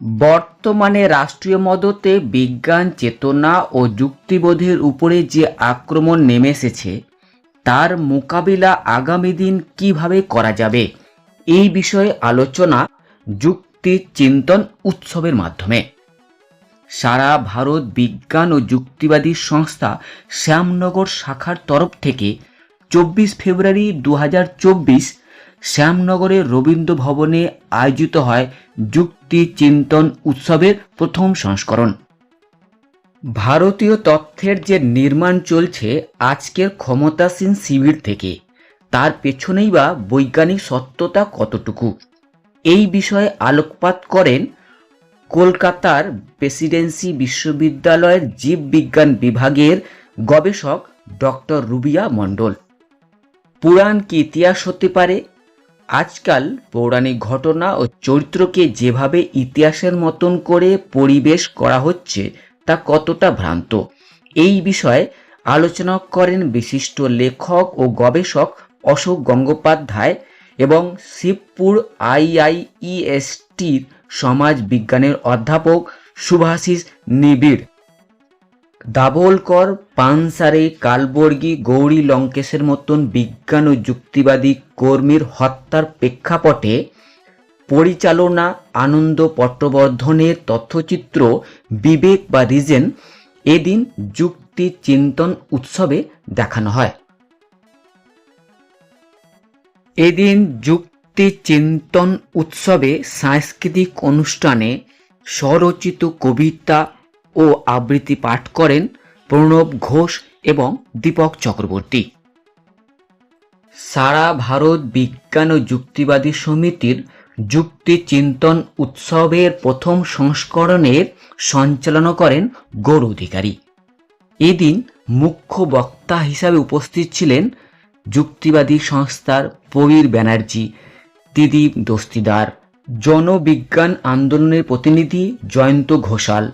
বর্তমানে রাষ্ট্রীয় মদতে বিজ্ঞান, চেতনা ও যুক্তিবোধের উপরে যে আক্রমণ নেমে এসেছে, তার মোকাবিলা আগামী দিন কীভাবে করা যাবে? এই বিষয়ে আলোচনা যুক্তি চিন্তন উৎসবের মাধ্যমে। সারা ভারত বিজ্ঞান ও যুক্তিবাদী সংস্থা শ্যামনগর শাখার তরফ থেকে চব্বিশ ফেব্রুয়ারি দু হাজার চব্বিশ শ্যামনগরের রবীন্দ্র ভবনে আয়োজিত হয় যুক্তি চিন্তন উৎসবের প্রথম সংস্করণ। ভারতীয় তথ্যের যে নির্মাণ চলছে আজকের ক্ষমতাসীন শিবির থেকে, তার পেছনেই বা বৈজ্ঞানিক সত্যতা কতটুকু? এই বিষয়ে আলোকপাত করেন কলকাতার প্রেসিডেন্সি বিশ্ববিদ্যালয়ের জীববিজ্ঞান বিভাগের গবেষক ডক্টর রুবিয়া মণ্ডল। পুরাণ কি ইতিহাস হতে পারে? আজকাল পৌরাণিক ঘটনা ও চরিত্রকে যেভাবে ইতিহাসের মতন করে পরিবেশ করা হচ্ছে, তা কতটা ভ্রান্ত? এই বিষয়ে আলোচনা করেন বিশিষ্ট লেখক ও গবেষক অশোক গঙ্গোপাধ্যায় এবং শিবপুর আইআইইএসটির সমাজ বিজ্ঞানের অধ্যাপক শুভাশিস নিবিড়। দাভোলকর পানসারে, কালবর্গী, গৌরী লঙ্কেশের মতন বিজ্ঞান ও যুক্তিবাদী কর্মীর হত্যার প্রেক্ষাপটে পরিচালনা আনন্দ পট্টবর্ধনের তথ্যচিত্র বিবেক বা রিজেন এদিন যুক্তি চিন্তন উৎসবে দেখানো হয়। এদিন যুক্তি চিন্তন উৎসবে সাংস্কৃতিক অনুষ্ঠানে স্বরচিত কবিতা ও আবৃত্তি পাঠ করেন প্রণব ঘোষ এবং দীপক চক্রবর্তী। সারা ভারত বিজ্ঞান ও যুক্তিবাদী সমিতির যুক্তি চিন্তন উৎসবের প্রথম সংস্করণের সঞ্চালনা করেন গৌর অধিকারী। এদিন মুখ্য বক্তা হিসাবে উপস্থিত ছিলেন যুক্তিবাদী সংস্থার প্রবীর ব্যানার্জি দিদীপ দস্তিদার, জনবিজ্ঞান আন্দোলনের প্রতিনিধি জয়ন্ত ঘোষাল,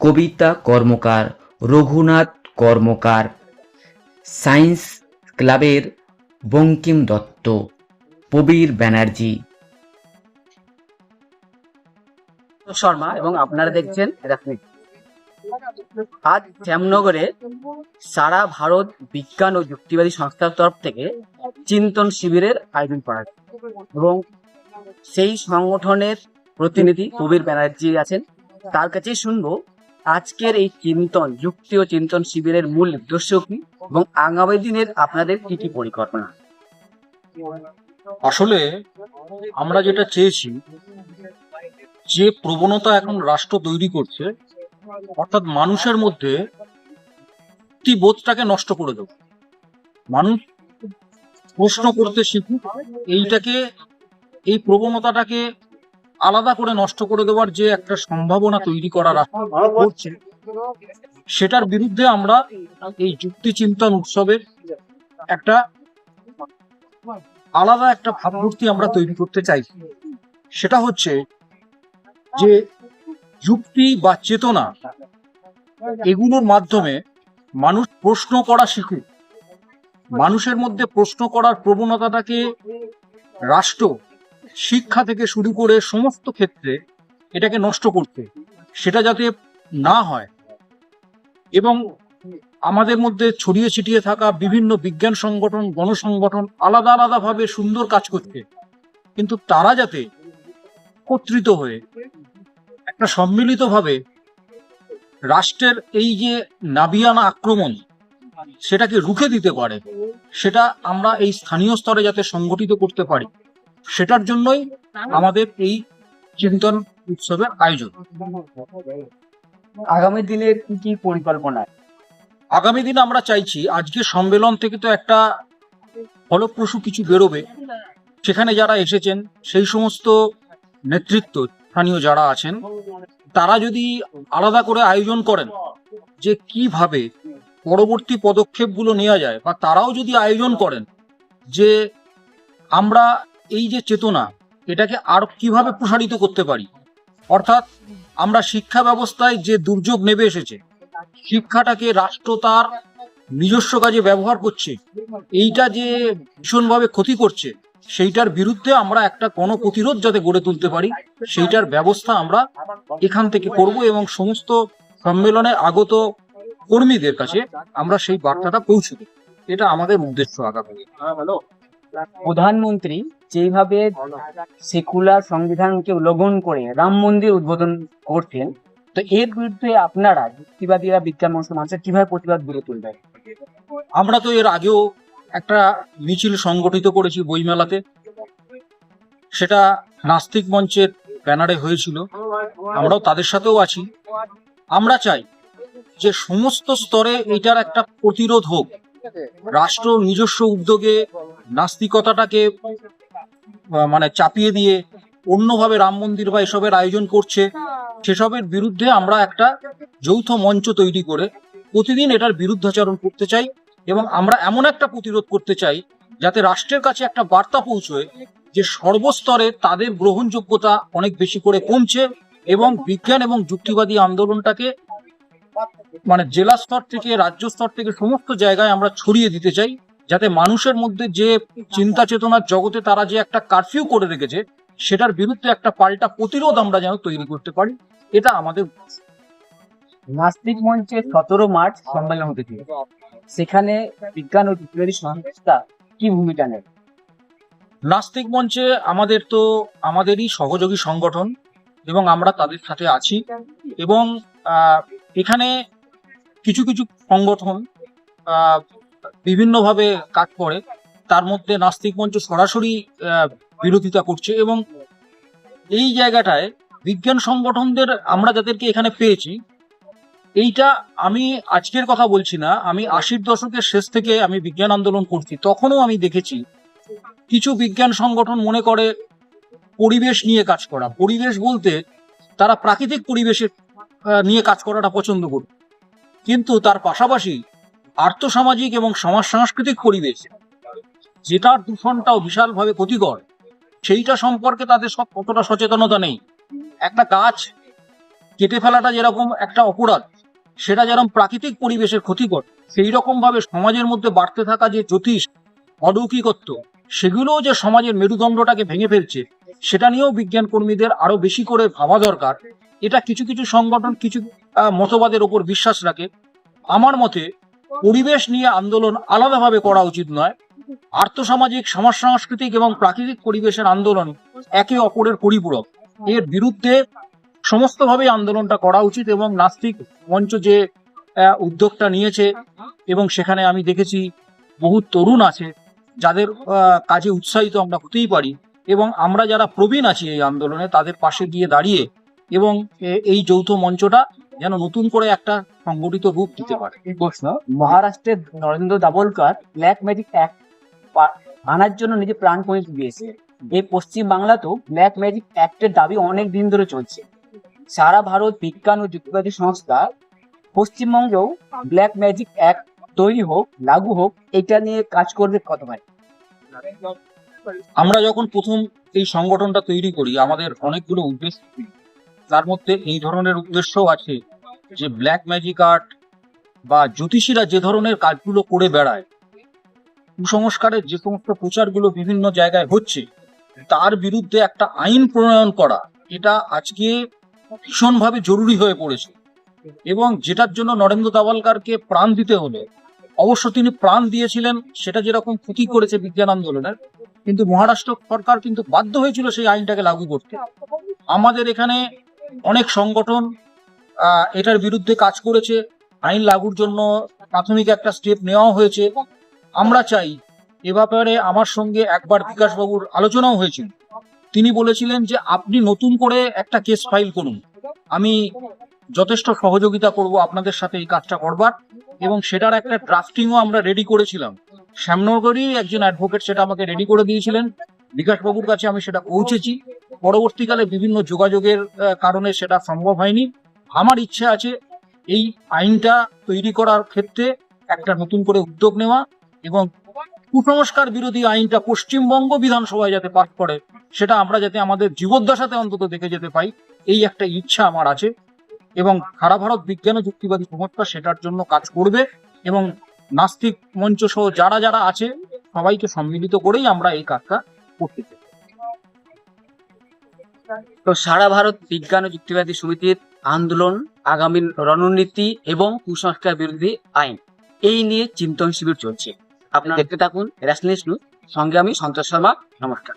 কবিতা কর্মকার রঘুনাথ কর্মকার, সায়েন্স ক্লাবের বঙ্কিম দত্ত, প্রবীর ব্যানার্জি। শর্মা এবং আপনারা দেখছেন আজ শ্যামনগরে সারা ভারত বিজ্ঞান ও যুক্তিবাদী সংস্থার তরফ থেকে চিন্তন শিবিরের আয়োজন করা এবং সেই সংগঠনের প্রতিনিধি কবির ব্যানার্জি আছেন। তার কাছেই শুনব আজকের এই চিন্তন, যুক্তি ও চিন্তন শিবিরের মূল উদ্দেশ্য কি এবং আগামী দিনের আপনাদের কি কি পরিকল্পনা? আসলে আমরা যেটা চেয়েছি, যে প্রবণতা এখন রাষ্ট্র তৈরি করছে, অর্থাৎ মানুষের মধ্যে বোধটাকে নষ্ট করে দেব। মানুষ প্রশ্ন করতে শিখুক, এইটাকে, এই প্রবণতাটাকে আলাদা করে নষ্ট করে দেওয়ার যে একটা সম্ভাবনা তৈরি করা করছে, সেটার বিরুদ্ধে আমরা এই যুক্তি চিন্তন উৎসবের একটা আলাদা একটা ভাবমূর্তি আমরা তৈরি করতে চাই। সেটা হচ্ছে যে যুক্তি বা চেতনা এগুলোর মাধ্যমে মানুষ প্রশ্ন করা শিখুক। মানুষের মধ্যে প্রশ্ন করার প্রবণতাটাকে রাষ্ট্র শিক্ষা থেকে শুরু করে সমস্ত ক্ষেত্রে এটাকে নষ্ট করতে, সেটা যাতে না হয়। এবং আমাদের মধ্যে ছড়িয়ে ছিটিয়ে থাকা বিভিন্ন বিজ্ঞান সংগঠন, গণসংগঠন আলাদা আলাদাভাবে সুন্দর কাজ করছে। কিন্তু তারা যাতে একত্রিত হয়ে, একটা সম্মিলিতভাবে রাষ্ট্রের এই যে নাবিয়ানা আক্রমণ, সেটাকে রুখে দিতে পারে, সেটা আমরা এই স্থানীয় স্তরে যাতে সংগঠিত করতে পারি। সেটার জন্যই আমাদের এই চিন্তন উৎসবের আয়োজন। আগামী দিনের কি কি পরিকল্পনা? আগামী দিনে আমরা চাইছি আজকে সম্মেলন থেকে তো একটা ফলপ্রসূ কিছু বেরোবে। সেখানে যারা এসেছেন সেই সমস্ত নেতৃত্ব স্থানীয় যারা আছেন তারা যদি আলাদা করে আয়োজন করেন যে কীভাবে পরবর্তী পদক্ষেপগুলো নেওয়া যায় বা তারাও যদি আয়োজন করেন যে আমরা এই যে চেতনা, এটাকে আর কীভাবে প্রসারিত করতে পারি? অর্থাৎ আমরা শিক্ষা ব্যবস্থায় যে দুর্যোগ নেমে এসেছে, শিক্ষাটাকে রাষ্ট্র তার নিজস্ব কাজে ব্যবহার করছে, এইটা যে ভীষণভাবে ক্ষতি করছে, সেইটার বিরুদ্ধে আমরা একটা কোনো প্রতিরোধ যাতে গড়ে তুলতে পারি, সেইটার ব্যবস্থা আমরা এখান থেকে করব এবং সমস্ত সম্মেলনে আগত কর্মীদের কাছে আমরা সেই বার্তাটা পৌঁছে এটা আমাদের উদ্দেশ্য আগামী। প্রধানমন্ত্রী যেভাবে সেকুলার সংবিধানকে উল্লঙ্ঘন করে রাম মন্দির উদ্বোধন করছেন তো এর বিরুদ্ধে আপনারা যুক্তিবাদীরা বিজ্ঞান মানুষের কীভাবে প্রতিবাদ গড়ে তুলবেন আমরা তো এর আগেও একটা মিছিল সংগঠিত করেছি বইমেলাতে। সেটা নাস্তিক মঞ্চের ব্যানারে হয়েছিল। আমরাও তাদের সাথেও আছি। আমরা চাই যে সমস্ত স্তরে এটার একটা প্রতিরোধ হোক। রাষ্ট্র নিজস্ব উদ্যোগে নাস্তিকতাটাকে মানে চাপিয়ে দিয়ে অন্যভাবে রাম মন্দির বা এসবের আয়োজন করছে, সেসবের বিরুদ্ধে আমরা একটা যৌথ মঞ্চ তৈরি করে প্রতিদিন এটার বিরুদ্ধাচরণ করতে চাই এবং আমরা এমন একটা প্রতিরোধ করতে চাই যাতে রাষ্ট্রের কাছে একটা বার্তা পৌঁছয় যে সর্বস্তরে তাদের গ্রহণযোগ্যতা অনেক বেশি করে কমছে এবং বিজ্ঞান এবং যুক্তিবাদী আন্দোলনটাকে মানে জেলা স্তর থেকে রাজ্য স্তর থেকে সমস্ত জায়গায় আমরা ছড়িয়ে দিতে চাই। যাতে মানুষের মধ্যে যে চিন্তা চেতনার জগতে তারা যে একটা কারফিউ করে রেখেছে সেটার বিরুদ্ধে একটা পাল্টা প্রতিরোধ আমরা যেন তৈরি করতে পারি এটা আমাদের নাস্তিক মঞ্চে সতেরো মার্চ সম্মেলন হতে চলেছে। সেখানে বিজ্ঞান ও যুক্তিবাদী সংস্থা কি ভূমিকা নেবে নাস্তিক মঞ্চে আমাদের তো আমাদেরই সহযোগী সংগঠন এবং আমরা তাদের সাথে আছি এবং আহ, এখানে কিছু কিছু সংগঠন আহ, বিভিন্নভাবে কাজ করে তার মধ্যে নাস্তিক মঞ্চ সরাসরি বিরোধিতা করছে এবং এই জায়গাটায় বিজ্ঞান সংগঠনদের আমরা যাদেরকে এখানে পেয়েছি, এইটা আমি আজকের কথা বলছি না, আমি আশির দশকের শেষ থেকে আমি বিজ্ঞান আন্দোলন করছি, তখনও আমি দেখেছি কিছু বিজ্ঞান সংগঠন মনে করে পরিবেশ নিয়ে কাজ করা, পরিবেশ বলতে তারা প্রাকৃতিক পরিবেশের নিয়ে কাজ করাটা পছন্দ করে কিন্তু তার পাশাপাশি আর্থসামাজিক এবং সমাজ সাংস্কৃতিক পরিবেশ যেটার দূষণটাও বিশালভাবে ক্ষতিকর, সেইটা সম্পর্কে তাদের সব কতটা সচেতনতা নেই। একটা গাছ কেটে ফেলাটা যেরকম একটা অপরাধ, সেটা যেরকম প্রাকৃতিক পরিবেশের ক্ষতিকর সেই রকম ভাবে সমাজের মধ্যে বাড়তে থাকা যে জ্যোতিষ, অলৌকিকত্ব, সেগুলোও যে সমাজের মেরুদণ্ডটাকে ভেঙে ফেলছে, সেটা নিয়েও বিজ্ঞান কর্মীদের আরও বেশি করে ভাবা দরকার। এটা কিছু কিছু সংগঠন কিছু মতবাদের ওপর বিশ্বাস রাখে। আমার মতে পরিবেশ নিয়ে আন্দোলন আলাদাভাবে করা উচিত নয়। আর্থসামাজিক সমাজ সাংস্কৃতিক এবং প্রাকৃতিক পরিবেশের আন্দোলন একে অপরের পরিপূরক। এর বিরুদ্ধে সমস্তভাবে আন্দোলনটা করা উচিত এবং নাস্তিক মঞ্চ যে উদ্যোগটা নিয়েছে এবং সেখানে আমি দেখেছি বহু তরুণ আছে যাদের কাজে উৎসাহিত আমরা হতেই পারি এবং আমরা যারা প্রবীণ আছি এই আন্দোলনে তাদের পাশে গিয়ে দাঁড়িয়ে এবং এই যৌথ মঞ্চটা যেন নতুন করে একটা সংগঠিত রূপ দিতে পারে। প্রশ্ন মহারাষ্ট্রের Narendra Dabholkar black magic act আনার জন্য নিজে প্রাণপণে দিয়েছে। এই পশ্চিম বাংলাতেও ব্ল্যাক ম্যাজিক অ্যাক্টের দাবি অনেক দিন ধরে চলছে। সারা ভারত বিজ্ঞান ও যুক্তিবাদী সংস্থা পশ্চিমবঙ্গেও ব্ল্যাক ম্যাজিক অ্যাক্ট তৈরি হোক লাগু হোক এটা নিয়ে কাজ করবে কতবার আমরা যখন প্রথম এই সংগঠনটা তৈরি করি আমাদের অনেকগুলো উদ্দেশ্য। তার মধ্যে এই ধরনের উদ্দেশ্যও আছে যে ব্ল্যাক ম্যাজিক আর্ট বা জ্যোতিষীরা যে ধরনের কাজগুলো করে বেড়ায়, কুসংস্কারের যে সমস্ত প্রচারগুলো বিভিন্ন জায়গায় হচ্ছে, তার বিরুদ্ধে একটা আইন প্রণয়ন করা, এটা আজকে ভীষণভাবে জরুরি হয়ে পড়েছে। এবং যেটার জন্য নরেন্দ্র দাভালকারকে প্রাণ দিতে হলে, অবশ্য তিনি প্রাণ দিয়েছিলেন, সেটা যেরকম ক্ষতি করেছে বিজ্ঞান আন্দোলনের, কিন্তু মহারাষ্ট্র সরকার কিন্তু বাধ্য হয়েছিল সেই আইনটাকে লাগু করতে। আমাদের এখানে অনেক সংগঠন এটার বিরুদ্ধে কাজ করেছে, আইন লাগুর জন্য প্রাথমিক একটা স্টেপ নেওয়া হয়েছে। আমরা চাই এ ব্যাপারে আমার সঙ্গে একবার বিকাশবাবুর আলোচনাও হয়েছিল। তিনি বলেছিলেন যে, আপনি নতুন করে একটা কেস ফাইল করুন। আমি যথেষ্ট সহযোগিতা করব আপনাদের সাথে এই কাজটা করবার এবং সেটার একটা ড্রাফটিংও আমরা রেডি করেছিলাম। শ্যামনগরই একজন অ্যাডভোকেট সেটা আমাকে রেডি করে দিয়েছিলেন। বিকাশবাবুর কাছে আমি সেটা পৌঁছেছি। পরবর্তীকালে বিভিন্ন যোগাযোগের কারণে সেটা সম্ভব হয়নি। আমার ইচ্ছে আছে এই আইনটা তৈরি করার ক্ষেত্রে একটা নতুন করে উদ্যোগ নেওয়া এবং কুসংস্কার বিরোধী আইনটা পশ্চিমবঙ্গ বিধানসভায় যাতে পাস করে, সেটা আমরা যাতে আমাদের জীবদ্দশাতে অন্তত দেখে যেতে পাই, এই একটা ইচ্ছা আমার আছে এবং সারা ভারত বিজ্ঞান ও যুক্তিবাদী সংস্থা সেটার জন্য কাজ করবে এবং নাস্তিক মঞ্চ সহ যারা যারা আছে সবাইকে সম্মিলিত করেই আমরা এই কাজটা করতে চাই। তো সারা ভারত বিজ্ঞান ও যুক্তিবাদী সমিতির আন্দোলন, আগামী রণনীতি এবং কুসংস্কার বিরোধী আইন। এই নিয়ে চিন্তন শিবির চলছে। আপনারা দেখতে থাকুন সঙ্গে আমি সন্তোষ শর্মা। নমস্কার।